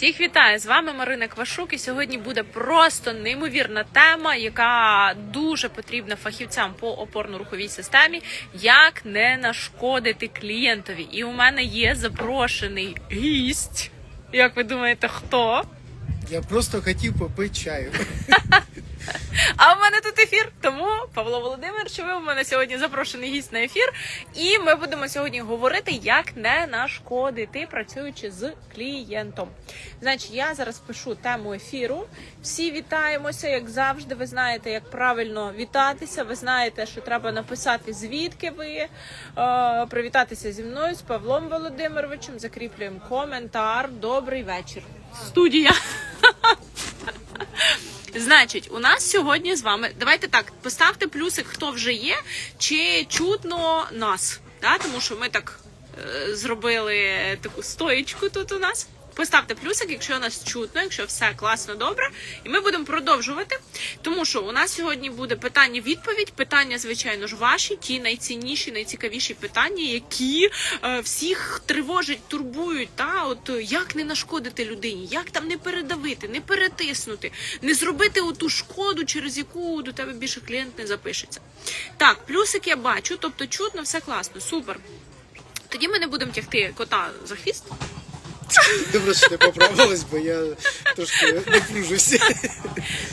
Всіх вітаю! З вами Марина Квашук. І сьогодні буде просто неймовірна тема, яка дуже потрібна фахівцям по опорно-руховій системі, як не нашкодити клієнтові. І у мене є запрошений гість. Як ви думаєте, хто? Я просто хотів попити чаю. А в мене тут ефір. Тому Павло Володимирович, ви у мене сьогодні запрошений гість на ефір. І ми будемо сьогодні говорити, як не нашкодити, працюючи з клієнтом. Значить, я зараз пишу тему ефіру. Всі вітаємося, як завжди. Ви знаєте, як правильно вітатися. Ви знаєте, що треба написати звідки ви е, привітатися зі мною з Павлом Володимировичем. Закріплюємо коментар. Добрий вечір. Студія. Значить, у нас сьогодні з вами. Давайте так, поставте плюсик, хто вже є, чи чутно нас. Да? Тому що ми так е, зробили таку стоєчку тут у нас. Поставте плюсик, якщо нас чутно, якщо все класно, добре. І ми будемо продовжувати. Тому що у нас сьогодні буде питання-відповідь. Питання, звичайно ж, ваші, ті найцінніші, найцікавіші питання, які е, всіх тривожать, турбують. Та от е, як не нашкодити людині, як там не передавити, не перетиснути, не зробити оту шкоду, через яку до тебе більше клієнт не запишеться. Так, плюсик я бачу, тобто чутно, все класно, супер. Тоді ми не будемо тягти кота за хвіст. Добре, що ти поправилась, бо я трошки напружуся.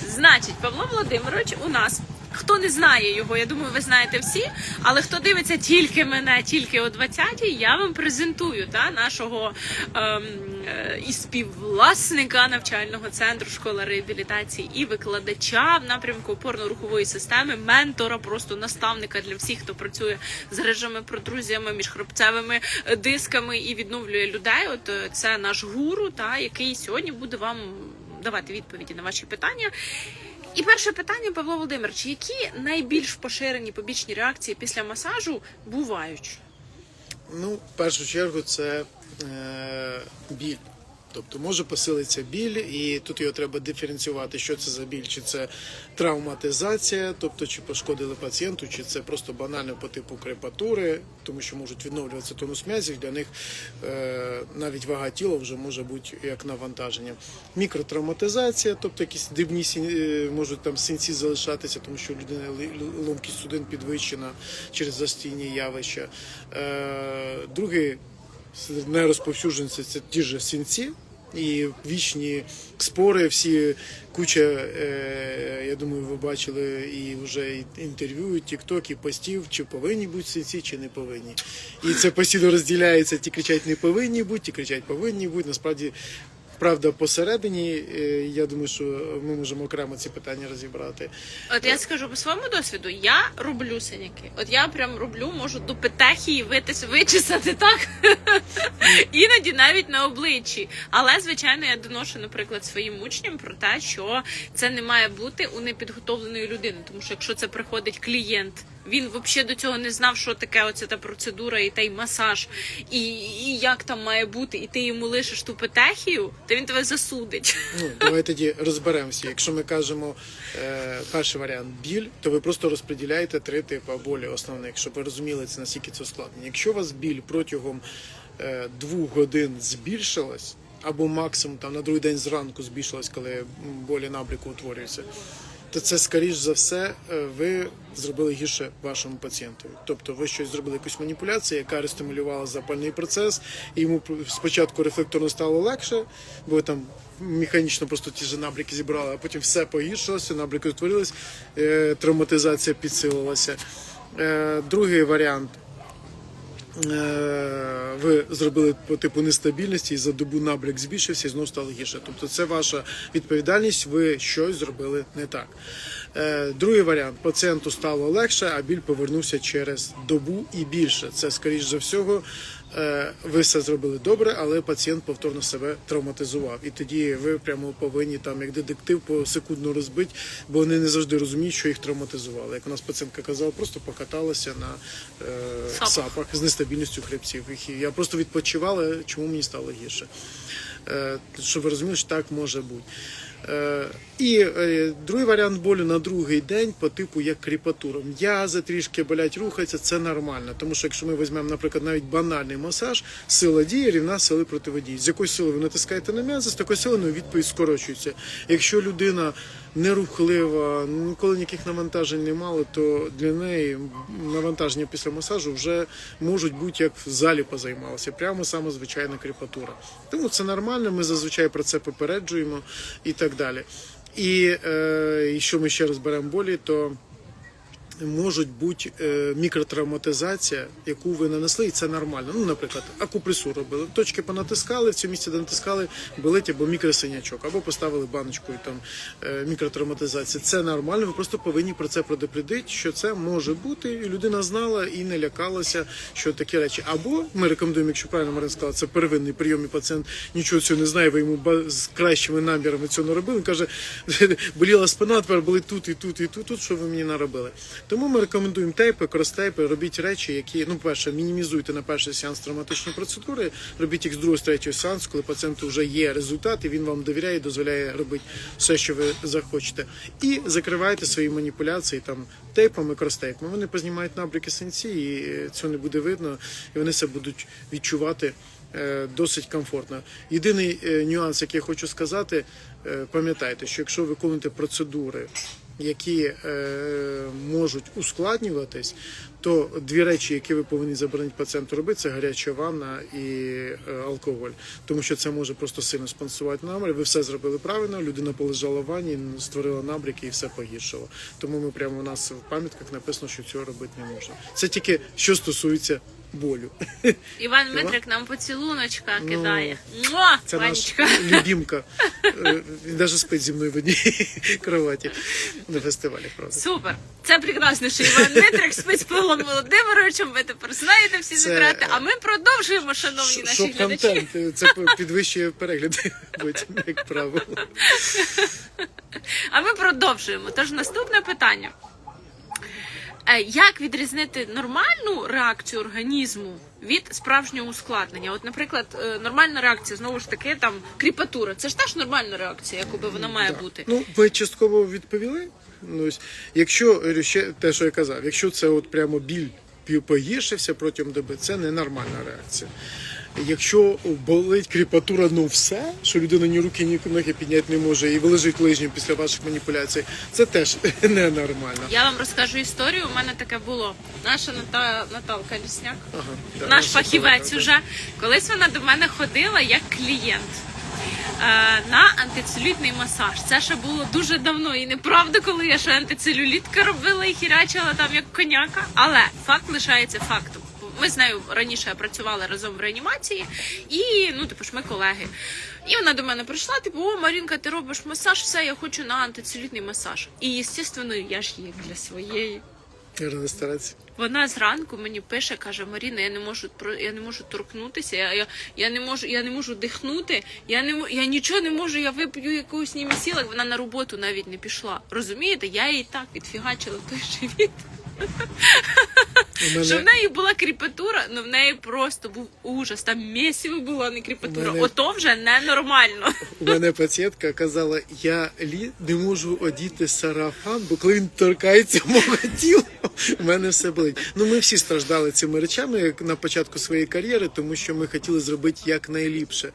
Значить, Павло Володимирович у нас. Хто не знає його, я думаю, ви знаєте всі. Але хто дивиться тільки мене, тільки о 20-й, я вам презентую та, нашого ем, е, і співвласника навчального центру школа реабілітації і викладача в напрямку опорно-рухової системи, ментора, просто наставника для всіх, хто працює з грижами, протрузіями, міжхребцевими е, дисками і відновлює людей. От е, це наш гуру, та який сьогодні буде вам давати відповіді на ваші питання. І перше питання, Павло Володимирович, які найбільш поширені побічні реакції після масажу бувають? Ну, в першу чергу, це е, біль. Тобто може посилитися біль, і тут його треба диференціювати, що це за біль, чи це травматизація, тобто чи пошкодили пацієнту, чи це просто банально по типу крепатури, тому що можуть відновлюватися тонус м'язів. Для них е, навіть вага тіла вже може бути як навантаження. Мікротравматизація, тобто якісь дрібні сін- е, можуть там синці залишатися, тому що у людини ломкість судин підвищена через застійні явища. Е, другий найрозповсюдженіші це ті ж сінці. І вічні спори, всі куча, е, я думаю, ви бачили і вже інтерв'ю, і тікток, і постів, чи повинні бути синці, чи не повинні. І це постійно розділяється. Ті кричать не повинні бути, ті кричать повинні бути. Насправді, правда, посередині, е, я думаю, що ми можемо окремо ці питання розібрати. От я скажу по своєму досвіду, я роблю синяки. От я прям роблю, можу до петехії витис, вичесати так. Іноді навіть на обличчі. Але, звичайно, я доношу, наприклад, своїм учням про те, що це не має бути у непідготовленої людини. Тому що якщо це приходить клієнт, він взагалі до цього не знав, що таке оця та процедура і той масаж, і, і як там має бути, і ти йому лишиш ту петехію, то він тебе засудить. Ну, давай тоді розберемося. Якщо ми кажемо е, перший варіант біль, то ви просто розподіляєте три типи болі основних, щоб ви розуміли це наскільки це ускладнено. Якщо у вас біль протягом е, двох годин збільшилась, або максимум там на другий день зранку збільшилась, коли болі набряку утворюються, то це скоріш за все е, ви зробили гірше вашому пацієнту. Тобто ви щось зробили якусь маніпуляцію, яка рестимулювала запальний процес, і йому спочатку рефлекторно стало легше, бо там механічно просто ті ж набріки зібрали, а потім все погіршилося, набріки утворились, е, травматизація підсилилася. Е, Другий варіант. Е, ви зробили по типу нестабільності і за добу набряк збільшився і знову стало гірше. Тобто це ваша відповідальність, ви щось зробили не так. Е, Другий варіант пацієнту стало легше, а біль повернувся через добу і більше. Це скоріш за всього. е, Ви все зробили добре, але пацієнт повторно себе травматизував. І тоді ви прямо повинні там, як детектив, посекундно розбити, бо вони не завжди розуміють, що їх травматизували. Як у нас пацієнтка казала, просто покаталася на е, Сапах. сапах з нестабільністю хребців. Я просто відпочивала, чому мені стало гірше. Е, Щоб ви розуміли, що так може бути. Е, І е, другий варіант болю на другий день по типу як кріпатура. М'язи трішки болять, рухаються, це нормально. Тому що якщо ми візьмемо, наприклад, навіть банальний масаж, сила дії рівна сили противодії. З якої сили ви натискаєте на м'язи, з такою силою ну, відповідь скорочується. Якщо людина нерухлива, ніколи ніяких навантажень не мала, то для неї навантаження після масажу вже можуть бути як в залі позаймалися. Прямо саме звичайна кріпатура. Тому це нормально, ми зазвичай про це попереджуємо і так далі. І е, якщо ми ще раз беремо болі, то можуть бути е, мікротравматизація, яку ви нанесли, і це нормально. Ну, наприклад, акупресуру робили. Точки понатискали, в цьому місці, де натискали, болить або мікросинячок, або поставили баночкою там е, мікротравматизація. Це нормально. Ви просто повинні про це предупредити, що це може бути, і людина знала і не лякалася, що такі речі. Або ми рекомендуємо, якщо правильно Марина сказала, це первинний прийом, і пацієнт нічого цього не знає. Ви йому з кращими намірами цього не робили. Він каже, боліла спина, тепер болить тут і тут, і тут, тут, що ви мені наробили. Тому ми рекомендуємо тейпи, кростейпи, робіть речі, які, ну, перше, мінімізуйте на перший сеанс травматичні процедури, робіть їх з другого, з третього сеансу, коли пацієнту вже є результат, і він вам довіряє дозволяє робити все, що ви захочете. І закривайте свої маніпуляції там тейпами, кростейпами. Вони познімають набряки синці, і е, цього не буде видно, і вони себе будуть відчувати е, досить комфортно. Єдиний е, нюанс, який я хочу сказати, пам'ятайте, що якщо ви виконуєте процедури, які е, можуть ускладнюватись, то дві речі, які ви повинні заборонити пацієнту робити, це гаряча ванна і е, алкоголь. Тому що це може просто сильно спонсувати набряк. Ви все зробили правильно, людина полежала в ванні, створила набряки і все погіршило. Тому ми прямо у нас в пам'ятках написано, що цього робити не можна. Це тільки що стосується болю. Іван Дмитрик нам поцілуночка кидає. Муа, Ну, Це Ванечка. любімка. Е, Він навіть спить зі мною в одній кроваті на фестивалі. Правда. Супер. Це прекрасно, що Іван Дмитрик спить з Павлом Володимировичем. Ви тепер знаєте всі Це- секрети. А ми продовжуємо, шановні наші Щоб глядачі. контент, е, це підвищує перегляди, потім, як правило. А ми продовжуємо. Тож наступне питання. Е, Як відрізнити нормальну реакцію організму від справжнього ускладнення? От, наприклад, е, нормальна реакція знову ж таки там кріпатура. Це ж теж нормальна реакція, якоби вона має Да. бути. Ну, ви частково відповіли. Ну, ось, якщо ще те, що я казав, якщо це от прямо біль погіршився протягом доби, це ненормальна реакція. Якщо болить кріпатура, ну все, що людина ні руки, ні ноги підняти не може і лежить лижнім після ваших маніпуляцій, це теж ненормально. Я вам розкажу історію. У мене таке було. Наша Ната... Наталка Лісняк, Ага, да, наш фахівець колега, уже. Колись вона до мене ходила як клієнт. е, На антицелюлітний масаж. Це ще було дуже давно і неправда, коли я ще антицелюлітка робила і хірячила там як коняка. Але факт лишається фактом. Ми з нею раніше працювали разом в реанімації, і ну типу ж ми колеги. І вона до мене прийшла, типу, о, Марінка, ти робиш масаж, все, я хочу на антицелюлітний масаж. І, звісно, я ж є для своєї. Вона зранку мені пише, каже: Маріна, я не можу я не можу торкнутися, я, я, я не можу, я не можу дихнути, я не я нічого не можу, я вип'ю якогось німісіла. Вона на роботу навіть не пішла. Розумієте? Я їй так відфігачила той живіт. Мене- Що в неї була кріпатура, ну в неї просто був ужас. Там місіво була не кріпатура. Мене- Ото вже ненормально. У мене пацієнтка казала, я лі не можу одіти сарафан, бо коли він торкається мого тіла, у мене все болить. Ну ми всі страждали цими речами як на початку своєї кар'єри, тому що ми хотіли зробити якнайліпше.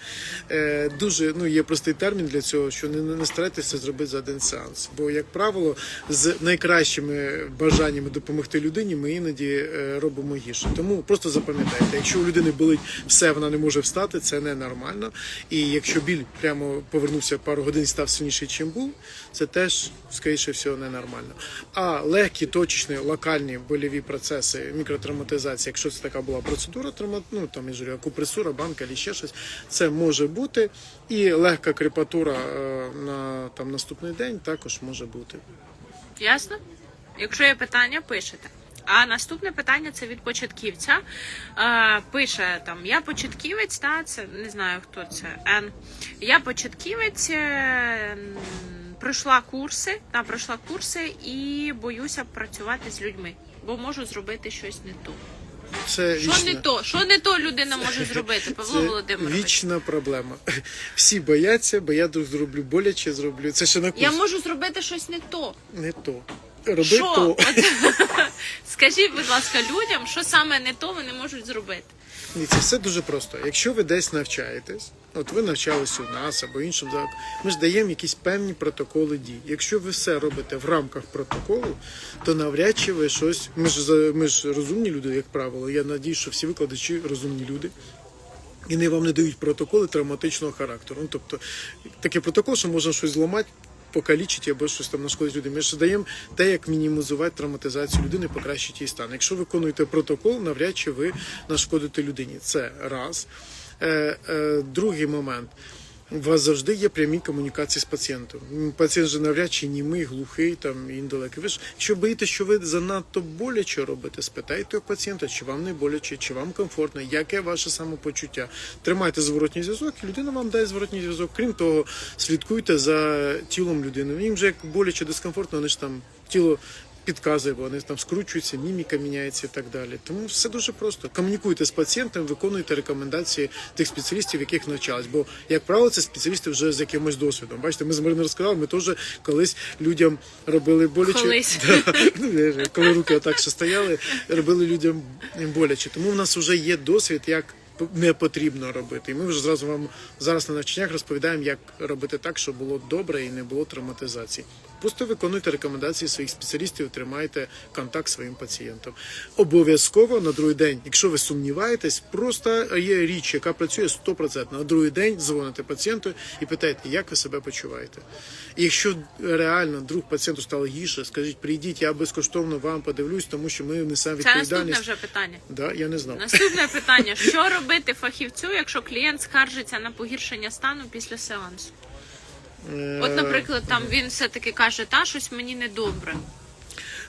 Е, дуже ну є простий термін для цього, що не, не старайтеся зробити за один сеанс. Бо, як правило, з найкращими бажаннями допомогти людині ми іноді е, робимо гірше. Тому просто запам'ятайте, якщо у людини болить все, вона не може встати, це ненормально. І якщо біль прямо повернувся пару годин став сильніший, чим був, це теж скоріше всього ненормально. А легкі, точечні, локальні больові процеси, мікротравматизація, якщо це така була процедура, травма, ну там я ж говорю, акупресура, банка або ще щось, це може бути. І легка крепатура е, на там наступний день також може бути. Ясно? Якщо є питання, пишете. А наступне питання це від початківця. Е, пише там: Я початківець, та це не знаю хто це. Н. Я початківець. е, Пройшла курси, та пройшла курси і боюся працювати з людьми, бо можу зробити щось не то. Це Що вічна, не то? Що не то людина може зробити, Павло це Володимирович? вічна проблема. Всі бояться, бо я зроблю боляче, зроблю. Це ще на курс. Я можу зробити щось не то. Не то. Роби Що? то. Скажіть, будь ласка, людям, що саме не то вони можуть зробити. Ні, це все дуже просто. Якщо ви десь навчаєтесь, от ви навчались у нас або іншим закладі, ми ж даємо якісь певні протоколи дій. Якщо ви все робите в рамках протоколу, то навряд чи ви щось. Ми ж ми ж розумні люди, як правило. Я надію, що всі викладачі розумні люди. І не вам не дають протоколи травматичного характеру. Ну, тобто такий протокол, що можна щось зламати, покалічити або щось там нашкодить людині. Ми ж даємо те, як мінімізувати травматизацію людини, покращити її стан. Якщо виконуєте протокол, навряд чи ви нашкодите людині. Це раз. Е, е, другий момент. У вас завжди є прямі комунікації з пацієнтом. Пацієнт же навряд чи німий, глухий там індалекий. Ви ж, якщо боїтеся, що ви занадто боляче робите, спитайте у пацієнта, чи вам не боляче, чи вам комфортно, яке ваше самопочуття. Тримайте зворотній зв'язок, і людина вам дасть зворотній зв'язок. Крім того, слідкуйте за тілом людини. Їм же як боляче, дискомфортно, вони ж там тіло підказує, бо вони там скручуються, міміка міняється і так далі. Тому все дуже просто. Комунікуйте з пацієнтом, виконуйте рекомендації тих спеціалістів, яких навчались. Бо, як правило, це спеціалісти вже з якимось досвідом. Бачите, ми з Мариною розказали, ми теж колись людям робили боляче. Колись. Да. Ну, Коли руки отак ще стояли, робили людям боляче. Тому в нас вже є досвід, як не потрібно робити. І ми вже зразу вам зараз на навчаннях розповідаємо, як робити так, щоб було добре і не було травматизації. Просто виконуйте рекомендації своїх спеціалістів, тримайте контакт з своїм пацієнтом. Обов'язково на другий день, якщо ви сумніваєтесь, просто є річ, яка працює 100%. На другий день дзвоните пацієнту і питаєте, як ви себе почуваєте. І якщо реально друг пацієнту стало гірше, скажіть, прийдіть, я безкоштовно вам подивлюсь, тому що ми несемо Це наступне вже питання. Да, я не знав. Наступне питання: що робити фахівцю, якщо клієнт скаржиться на погіршення стану після сеансу? От, наприклад, там він все таки каже, та щось мені недобре.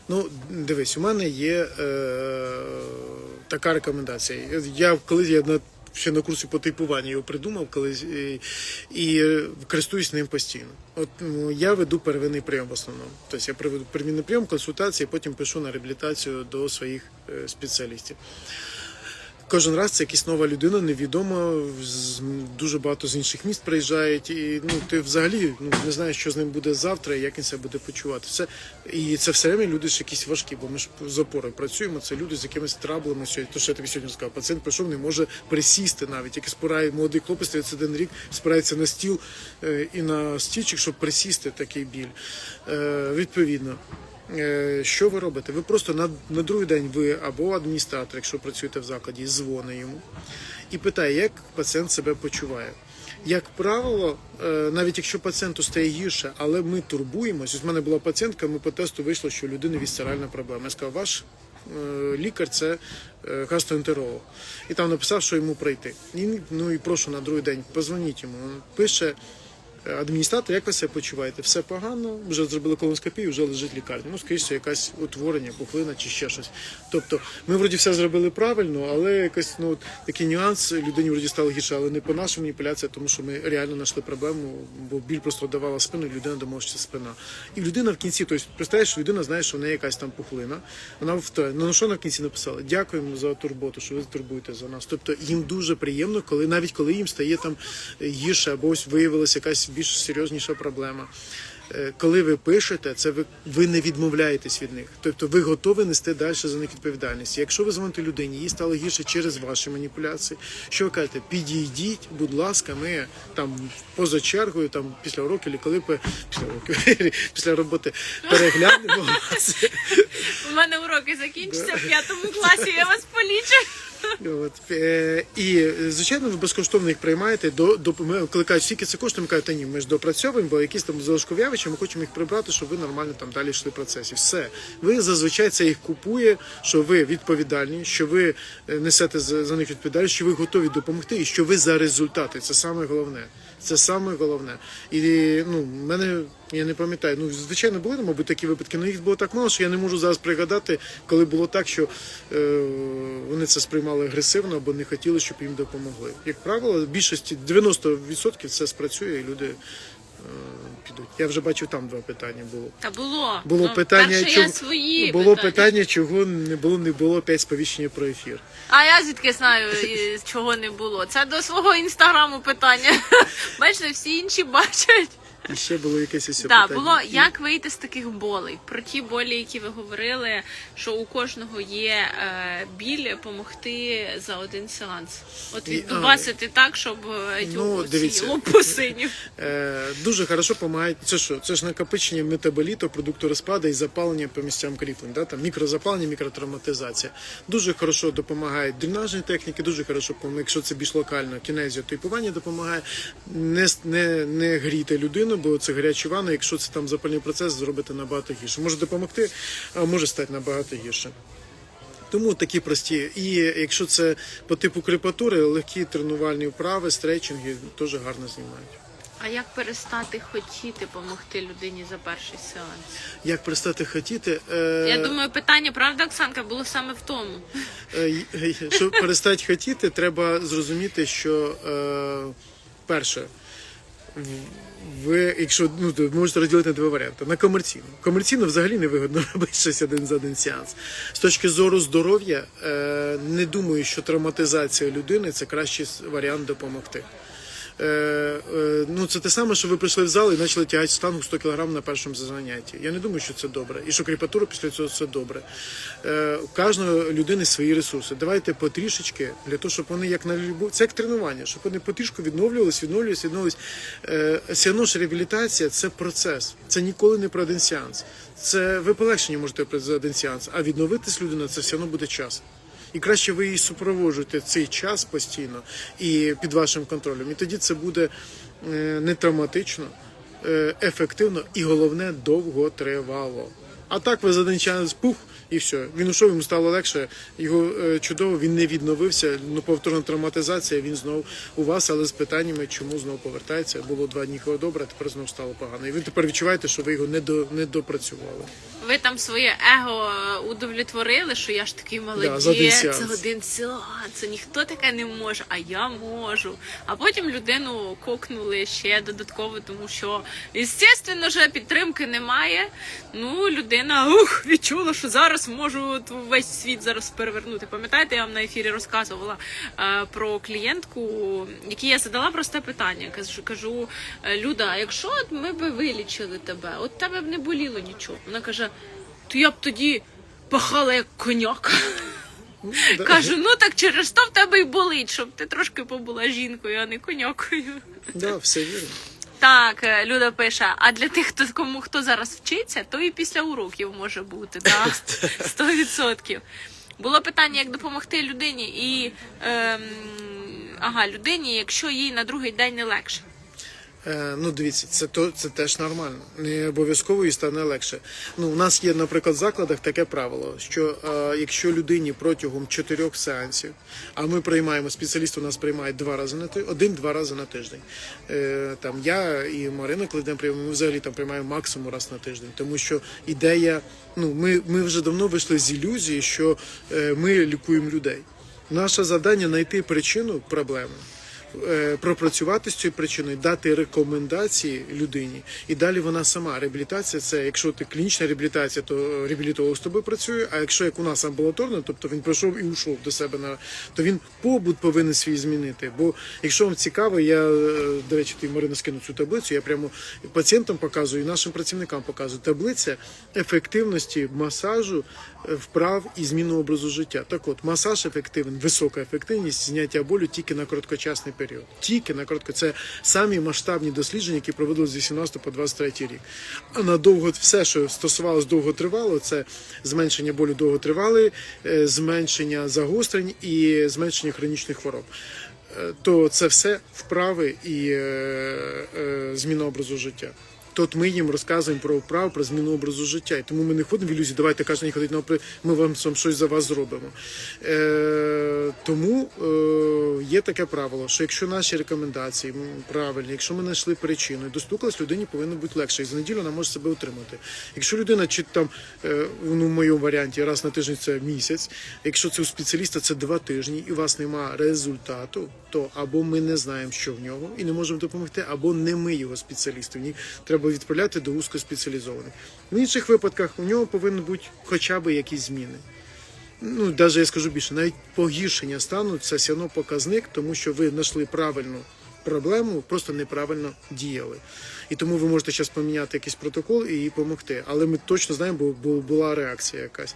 Ну, дивись, у мене є е, така рекомендація. Я колись я на ще на курсі по типуванню його придумав колись і, і е, користуюсь ним постійно. От ну, я веду первинний прийом в основному. Тобто я проведу первинний прийом, консультації, потім пишу на реабілітацію до своїх е, спеціалістів. Кожен раз це якась нова людина, невідома, з дуже багато з інших міст приїжджають, і ну ти взагалі ну не знаєш, що з ним буде завтра, і як він себе буде почувати. Це і це все время люди ж якісь важкі, бо ми ж з опорою працюємо. Це люди з якимись траблами. Сьогодні то, що я тобі сьогодні сказав. Пацієнт прийшов, не може присісти навіть. Який спирає молодий хлопець, 31 рік, спирається на стіл е, і на стільчик, щоб присісти такий біль. Е, відповідно. Е, Що ви робите? Ви просто на, на другий день ви або адміністратор, якщо працюєте в закладі, дзвонить йому і питає, як пацієнт себе почуває. Як правило, е, навіть якщо пацієнту стає гірше, але ми турбуємось. Ось в мене була пацієнтка, ми по тесту вийшло, що у людини вісцеральна проблема. Я сказав, ваш е, лікар це гастроентеролог. І там написав, що йому прийти. І, ну і прошу на другий день, позвоніть йому. Пише адміністратор, як ви себе почуваєте? Все погано, вже зробили колоноскопію, вже лежить в лікарні. Ну, скоріше, якась утворення, пухлина чи ще щось. Тобто, ми вроді все зробили правильно, але якось ну такий нюанс людині вроді стало гірше, але не по нашій маніпуляції, тому що ми реально знайшли проблему, бо біль просто давала спину, і людина думала, що це спина. І людина в кінці, тобто, представляєш, людина знає, що в неї якась там пухлина. Вона в ну що на кінці написала? Дякуємо за турботу, що ви турбуєте за нас. Тобто їм дуже приємно, коли навіть коли їм стає там гірше, або ось виявилася якась більш серйозніша проблема. Е, Коли ви пишете, це ви, ви не відмовляєтесь від них. Тобто ви готові нести далі за них відповідальність. Якщо ви дзвоните людині, їй стало гірше через ваші маніпуляції. Що ви кажете? Підійдіть, будь ласка, ми там поза чергою, там після уроку, чи коли пе- після уроку, після роботи переглянемо. У мене уроки закінчаться в п'ятому класі. Я вас полічу. От, е, і звичайно, ви безкоштовно їх приймаєте. До, до ми кликають, скільки це коштує, ми кажуть, та ні, ми ж допрацьовуємо, бо якісь там залишкові явища, ми хочемо їх прибрати, щоб ви нормально там далі йшли в процесі. Все. Ви зазвичай це їх купує, що ви відповідальні, що ви е, несете за, за них відповідальність, що ви готові допомогти, і що ви за результати. Це саме головне. Це саме головне. І ну, мене я не пам'ятаю. Ну, звичайно, були, мабуть, такі випадки, але їх було так мало, що я не можу зараз пригадати, коли було так, що е, вони це сприймали агресивно або не хотіли, щоб їм допомогли. Як правило, в більшості 90% це спрацює, і люди е, підуть. Я вже бачу, там два питання було. Та було. Було Ну, питання, чого свої було питання. питання, чого не було, не було п'ять сповіщення про ефір. А я звідки знаю, чого не було. Це до свого інстаграму питання. Бачите, всі інші бачать. І ще було якесь ось Так, питання. було як вийти з таких болей. Про ті болі, які ви говорили, що у кожного є е, біль помогти за один сеанс. От віддубасити так, щоб е, Ну, дивіться. лоб. Е, дуже хорошо допомагають. Це що? Це ж накопичення метаболіту, продукту розпаду і запалення по місцям кріплень. Да? Там мікрозапалення, мікротравматизація. Дуже хорошо допомагають дренажні техніки, дуже хорошо, якщо це більш локально, кінезіо, типування допомагає не, не, не гріти людину, бо це гарячі ванни, якщо це там запальний процес, зробити набагато гірше. Може допомогти, а може стати набагато гірше. Тому такі прості. І якщо це по типу крепатури, легкі тренувальні вправи, стретчинги теж гарно знімають. А як перестати хотіти допомогти людині за перший сеанс? Як перестати хотіти? Е, Я думаю, питання, правда, Оксанка, було саме в тому. е, щоб перестати хотіти, треба зрозуміти, що е, перше. Ви, якщо ну, то можете розділити на два варіанти. На комерційну. Комерційно взагалі не вигодно робити щось один за один сеанс. З точки зору здоров'я, е, не думаю, що травматизація людини це кращий варіант допомогти. Е, е, ну, це те саме, що ви прийшли в зал і почали тягати штангу 100 кг на першому занятті. Я не думаю, що це добре. І що кріпатура після цього це добре. Е, у кожної людини свої ресурси. Давайте потрішечки для того, щоб вони як на любов. Це як тренування, щоб вони потрішку відновлювались, відновлювались. Е, все одно ж реабілітація це процес. Це ніколи не про один сеанс. Це ви полегшення можете за один сеанс, а відновитись людина це все одно буде час. І краще ви її супроводжуєте цей час постійно і під вашим контролем. І тоді це буде е, не травматично, е, ефективно і головне довготривало. А так ви за один час пух і все. Він ушов, йому стало легше. Його е, чудово, він не відновився. Ну повторна травматизація. Він знов у вас, але з питаннями, чому знов повертається. Було два дні добре, тепер знов стало погано. І ви тепер відчуваєте, що ви його не до не допрацювали. Ви там своє его е, удовлетворили, що я ж такий молодець, за один це сеанс. один сеанс, це ніхто таке не може, а я можу. А потім людину кокнули ще додатково, тому що, звісно, вже підтримки немає. Ну, людина ух, відчула, що зараз можу весь світ зараз перевернути. Пам'ятаєте, я вам на ефірі розказувала е, про клієнтку, якій я задала просте питання. Кажу, кажу «Е, Люда, якщо ми би вилічили тебе, от тебе б не боліло нічого. Вона каже: то я б тоді пахала як коняк. Кажу, ну так через то в тебе й болить, щоб ти трошки побула жінкою, а не конякою. Да, все вірно. Так, е, Люда пише: а для тих, хто кому хто зараз вчиться, то і після уроків може бути, так? Сто відсотків. Було питання, як допомогти людині і ем, ага, людині, якщо їй на другий день не легше. Е, ну, дивіться, це то це теж нормально. Не обов'язково і стане легше. Ну, у нас є, наприклад, в закладах таке правило, що е, якщо людині протягом чотирьох сеансів, а ми приймаємо спеціаліст, у нас приймає два рази на тиждень, один-два рази на тиждень. Е, там я і Марина, коли йдемо приймаємо, ми взагалі там приймаємо максимум раз на тиждень, тому що ідея, ну ми, ми вже давно вийшли з ілюзії, що е, ми лікуємо людей. Наше завдання знайти причину проблеми пропрацювати з цією причиною, дати рекомендації людині, і далі вона сама. Реабілітація це якщо ти клінічна реабілітація, то реабілітолог з тобою працює. А якщо як у нас амбулаторно, тобто він прийшов і ушов до себе на то він побут повинен свій змінити. Бо якщо вам цікаво, я е, до речі, ти Марина скину цю таблицю. Я прямо пацієнтам показую і нашим працівникам показую. Таблиця ефективності масажу, е, вправ і зміну образу життя. Так от, масаж ефективний, висока ефективність зняття болю тільки на короткочасний період. Тільки на коротко. Це самі масштабні дослідження, які проводили з 18 по 23 рік. А на довго все, що стосувалось довготривало, це зменшення болю довготривалий, е, зменшення загострень і зменшення хронічних хвороб. Е, То це все вправи і е, зміна образу життя. Тут ми їм розказуємо про вправу, про зміну образу життя. І тому ми не ходимо в ілюзії, давайте кожен день ходити на опри, ми вам щось за вас зробимо. Е, тому е, є таке правило, що якщо наші рекомендації правильні, якщо ми знайшли причину і достукались, людині повинно бути легше. І за неділю вона може себе утримати. Якщо людина чи там е, ну, в моєму варіанті раз на тиждень це місяць, якщо це у спеціаліста це два тижні і у вас немає результату, то або ми не знаємо, що в нього, і не можемо допомогти, або не ми його спеціалісти. Ні, треба відправляти до вузькоспеціалізованих. В інших випадках у нього повинні бути хоча б якісь зміни. Ну, навіть я скажу більше, навіть погіршення стану це все одно показник, тому що ви знайшли правильну проблему, просто неправильно діяли. І тому ви можете зараз поміняти якийсь протокол і допомогти. Але ми точно знаємо, бо була реакція якась.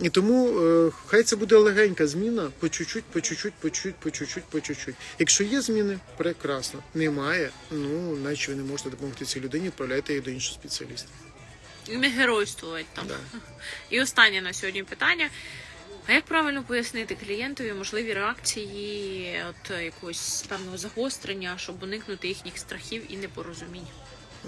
І тому е, хай це буде легенька зміна, по чуть-чуть, по чуть-чуть, по чуть, по чуть-чуть, по чуть-чуть. Якщо є зміни, прекрасно. Немає, ну наче ви не можете допомогти цій людині, відправляйте її до іншого спеціаліста. І не геройствувати там. Да. І останнє на сьогодні питання. А як правильно пояснити клієнтові можливі реакції от якогось певного загострення, щоб уникнути їхніх страхів і непорозумінь?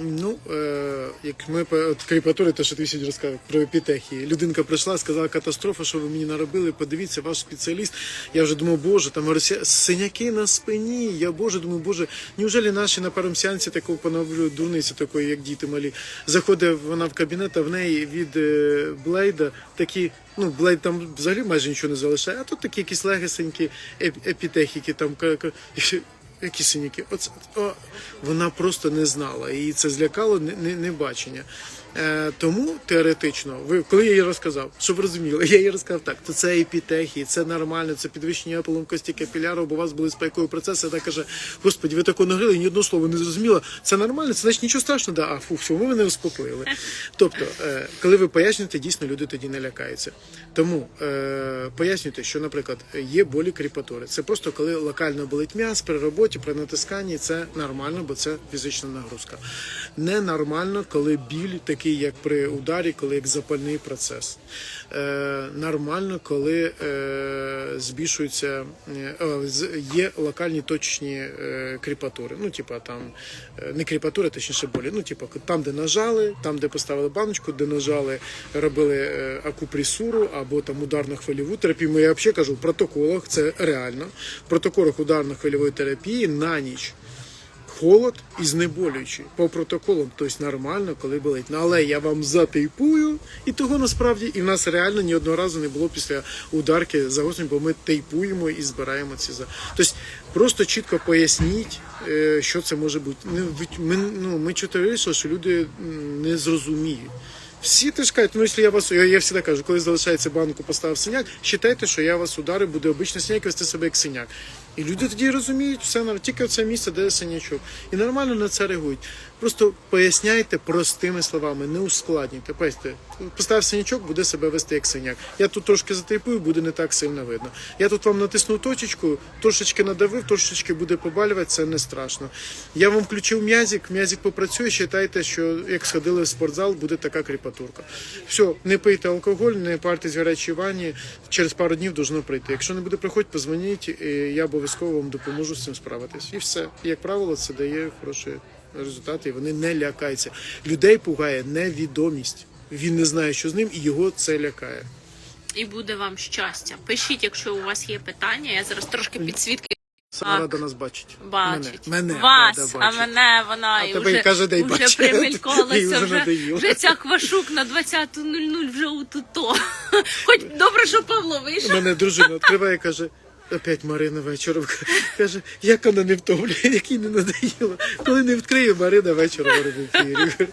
Ну, е, як ми от кріпатури, те, що ти сьогодні розказав про епітехії. Людинка прийшла, сказала, катастрофа, що ви мені наробили, подивіться, ваш спеціаліст. Я вже думав, боже, там рося... синяки на спині. Я боже, думаю, боже, неужели наші на першому сеансі такого поновлюють дурниці, такої, як діти малі. Заходить вона в кабінет, а в неї від е, Блейда такі. Ну, Блейд там взагалі майже нічого не залишає, а тут такі якісь легесенькі еп- епітехіки, там які синяки. Оце, о, вона просто не знала. І це злякало не, не, не бачення. Е, тому теоретично, ви коли я їй розказав, щоб ви розуміли, я їй розказав так, то це епітехії, це нормально, це підвищення поломкості капіляру, бо у вас були спайкові процеси. Вона каже: Господі, ви такого нагрили, ні одного слова не зрозуміла. Це нормально, це значить нічого страшного, да, а фу, все, ви мене успокоїли. Тобто, е, коли ви пояснюєте, дійсно люди тоді не лякаються. Тому е, пояснюйте, що, наприклад, є болі кріпатури. Це просто коли локально болить м'яз при роботі, при натисканні, це нормально, бо це фізична нагрузка. Ненормально, коли біль такий, як при ударі, коли як запальний процес. Е, нормально, коли е, збільшуються, е, є локальні точечні е, кріпатури. Ну, типа там е, не кріпатури, точніше болі. Ну, типа там, де нажали, там, де поставили баночку, де нажали, робили е, акупресуру або там ударно-хвильову терапію. Ми я взагалі кажу в протоколах, це реально. В протоколах ударно-хвильової терапії на ніч холод і знеболюючий. По протоколам, тобто нормально, коли болить. Ну, але я вам затейпую, і того насправді і в нас реально ні одного разу не було після ударки загострень, бо ми тейпуємо і збираємо ці за. Тобто просто чітко поясніть, е, що це може бути. Ми, ну, ми чого вирішили, що люди не зрозуміють. Всі теж кажуть, ну якщо я вас, я, я завжди кажу, коли залишається банку, поставив синяк, вважайте, що я вас ударив, буде обичний синяк, вести себе як синяк. І люди тоді розуміють, все нормально, тільки це місце, де синячок. І нормально на це реагують. Просто поясняйте простими словами, не ускладнюйте. Поясните, постав синячок, буде себе вести як синяк. Я тут трошки затейпую, буде не так сильно видно. Я тут вам натиснув точечку, трошечки надавив, трошечки буде побалювати, це не страшно. Я вам включив м'язик, м'язик попрацює, вважайте, що як сходили в спортзал, буде така кріпатурка. Все, не пийте алкоголь, не партесь в гарячій ванні, через пару днів должно прийти. Якщо не буде приходити, позвоніть, я обов'язково вам допоможу з цим справитись. І все. І, як правило, це дає хороші результати, і вони не лякаються. Людей пугає невідомість. Він не знає, що з ним, і його це лякає. І буде вам щастя. Пишіть, якщо у вас є питання. Я зараз трошки підсвітки Сама рада нас бачить. бачить. Мене, мене вас, рада а мене вона А і тебе вже, і кожен день вже бачить. примелькалася, вже вже, вже ця квашук на 20.00 вже у-то. Хоч добре, що Павло У вийшов. мене дружина відкриває, каже. Опять Марина вечором каже, як вона не втомлює, як їй не надоїло. Коли не відкриє, Марина вечором в ефірі.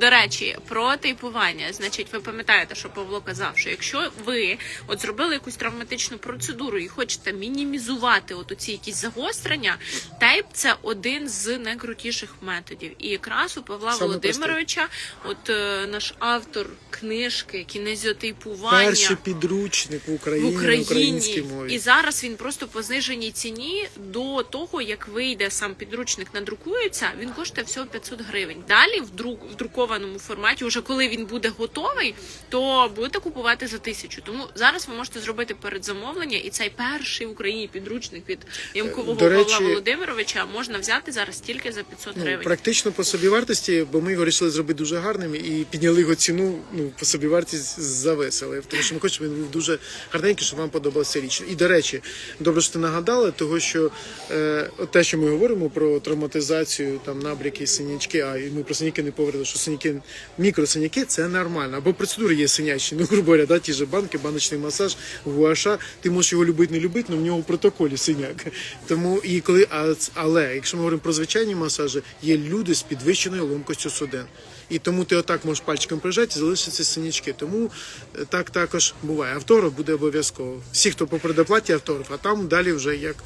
До речі, про тейпування. Значить, ви пам'ятаєте, що Павло казав, що якщо ви от зробили якусь травматичну процедуру і хочете мінімізувати от ці якісь загострення, тейп це один з найкрутіших методів. І якраз у Павла Саме Володимировича, от е, наш автор книжки кінезіотейпування. Перший підручник в Україні, в на Україні українській мові. і зараз він просто по зниженій ціні до того, як вийде сам підручник, надрукується, він коштує всього 500 гривень. Далі в друк в друкованому форматі, уже коли він буде готовий, то будете купувати за тисячу. Тому зараз ви можете зробити передзамовлення, і цей перший в Україні підручник від ямкового До речі- Павла Володимировича можна взяти зараз тільки за 500 Ну, гривень. практично по собівартості, бо ми його вирішили зробити дуже гарним і підняли його ціну ну, по собівартість зависили. Тому що ми хочемо, він був дуже гарненький, щоб вам подобалася річ. І до речі, добре, що ти нагадала, того що е, те, що ми говоримо про травматизацію, там набряки, синячки, а і ми про синяки не поговорили, що синяки синяки, мікросиняки, це нормально. Або процедури є синячі. Ну, грубо говоря, да, ті ж банки, баночний масаж, гуаша. Ти можеш його любити, не любити, але в нього в протоколі синяк. Тому і коли, але якщо ми говоримо про звичайні масажі, є люди з підвищеною ломкостю суден. І тому ти отак можеш пальчиком прижати і залишаться синячки. Тому е, так також буває. Автограф буде обов'язково. Всі, хто по предоплаті автограф, а там далі вже як,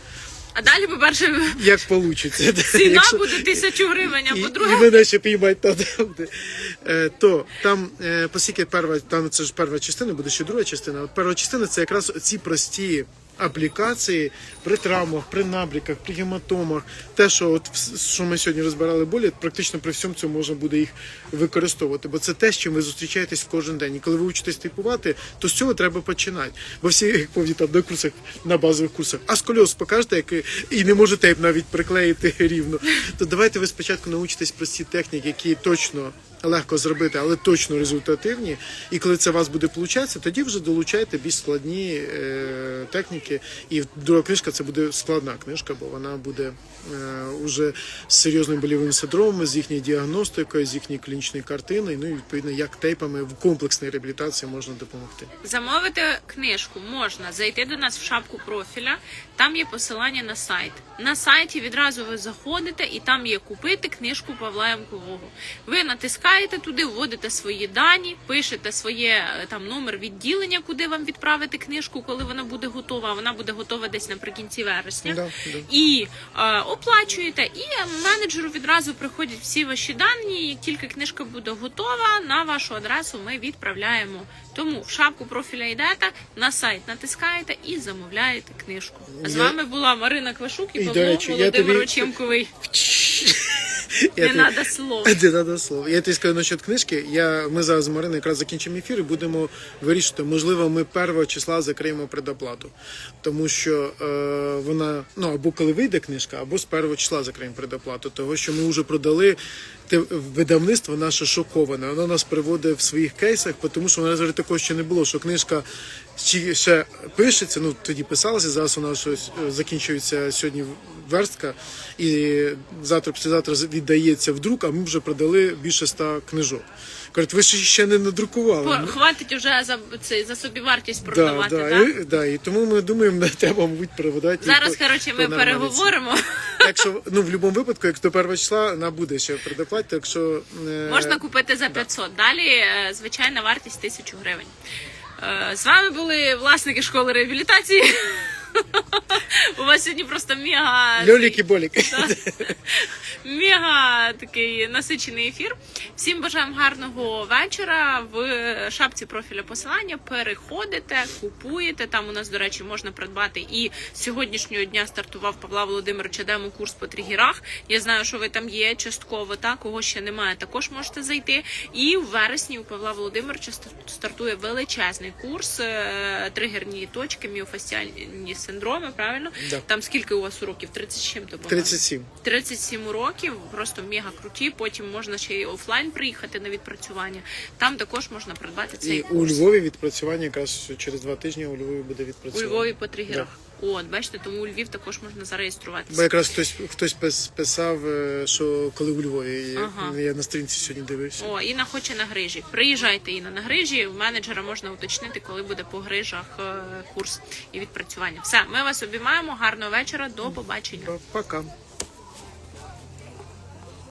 А далі, по-перше, як вийде. ціна буде тисячу гривень, а І, і по-друге, мене ще піймать там. Е, то там, е, оскільки перша, там це ж перша частина, буде ще друга частина. От перша частина це якраз ці прості аплікації при травмах, при набріках, при гематомах. Те, що от що ми сьогодні розбирали болі, практично при всьому цьому можна буде їх використовувати. Бо це те, з чим ви зустрічаєтесь кожен день. І коли ви учитесь типувати, то з цього треба починати. Бо всі як повні там на курсах, на базових курсах, а скольоз покажете, як і не може тейп навіть приклеїти рівно. То давайте ви спочатку научитесь прості техніки, які точно. Легко зробити, але точно результативні. І коли це у вас буде получатися, тоді вже долучайте більш складні е, техніки. І друга книжка це буде складна книжка, бо вона буде е, уже з серйозним болівим синдромом, з їхньою діагностикою, з їхньою клінічною картиною. Ну і відповідно, як тейпами в комплексній реабілітації можна допомогти. Замовити книжку можна зайти до нас в шапку профіля. Там є посилання на сайт. На сайті відразу ви заходите, і там є купити книжку Павла Ямкового. Ви натискаєте туди, вводите свої дані, пишете своє е, там номер відділення, куди вам відправити книжку, коли вона буде готова. Вона буде готова десь наприкінці вересня. Да, да. І е, оплачуєте, і менеджеру відразу приходять всі ваші дані. Як тільки книжка буде готова, на вашу адресу ми відправляємо. Тому в шапку профіля йдете, на сайт натискаєте і замовляєте книжку. А з вами була Марина Квашук і І, Павло речі, я Не треба слов. Не треба слова. Я тобі скажу насчет книжки. Я, ми зараз з Мариною якраз закінчимо ефір і будемо вирішити. Можливо, ми першого числа закриємо предоплату. Тому що е, вона, ну або коли вийде книжка, або з першого числа закриємо предоплату. Того, що ми вже продали те видавництво наше шоковане. Воно нас приводить в своїх кейсах, тому що вона такого ще не було, що книжка ще- ще пишеться, ну тоді писалася, зараз вона щось е, закінчується сьогодні верстка, і завтра, післязавтра віддається в друк, а ми вже продали більше ста книжок. Кажуть, ви ж ще не надрукували. По- Ну, Хватить уже за це за собівартість Да, продавати. да, так? і, да, і тому ми думаємо, не треба, мабуть, переводати. Зараз, по- коротше, ми переговоримо. Так що, ну, в будь-якому випадку, як до першого числа, вона буде ще предоплаті, так що... е, Можна купити за 500. Далі е, звичайна вартість 1000 гривень. Е, З вами були власники школи реабілітації. У вас сьогодні просто мега Льолік і Болік. мега такий насичений ефір. Всім бажаємо гарного вечора. В шапці профіля посилання переходите, купуєте. Там у нас, до речі, можна придбати і з сьогоднішнього дня стартував Павла Володимировича демо курс по тригерах. Я знаю, що ви там є частково. Та кого ще немає, також можете зайти. І в вересні у Павла Володимировича стартує величезний курс е, тригерні точки, міофасціальні синдроми. Правильно Да. там скільки у вас уроків? 30 з чим-то по-моєму? 37. 37 років, просто мега круті. Потім можна ще й офлайн приїхати на відпрацювання. Там також можна придбати цей І у. Львові відпрацювання якраз через два тижні у Львові буде У. Львові по тригерах. От, бачите, тому у Львів також можна зареєструватися. Бо якраз хтось хтось пис- писав, е, що коли у Львові я, Ага. я на сторінці сьогодні дивився. О, Інна хоче на грижі. Приїжджайте Інна на грижі. У менеджера можна уточнити, коли буде по грижах е, курс і відпрацювання. Все, ми вас обіймаємо. Гарного вечора. До побачення. Пока.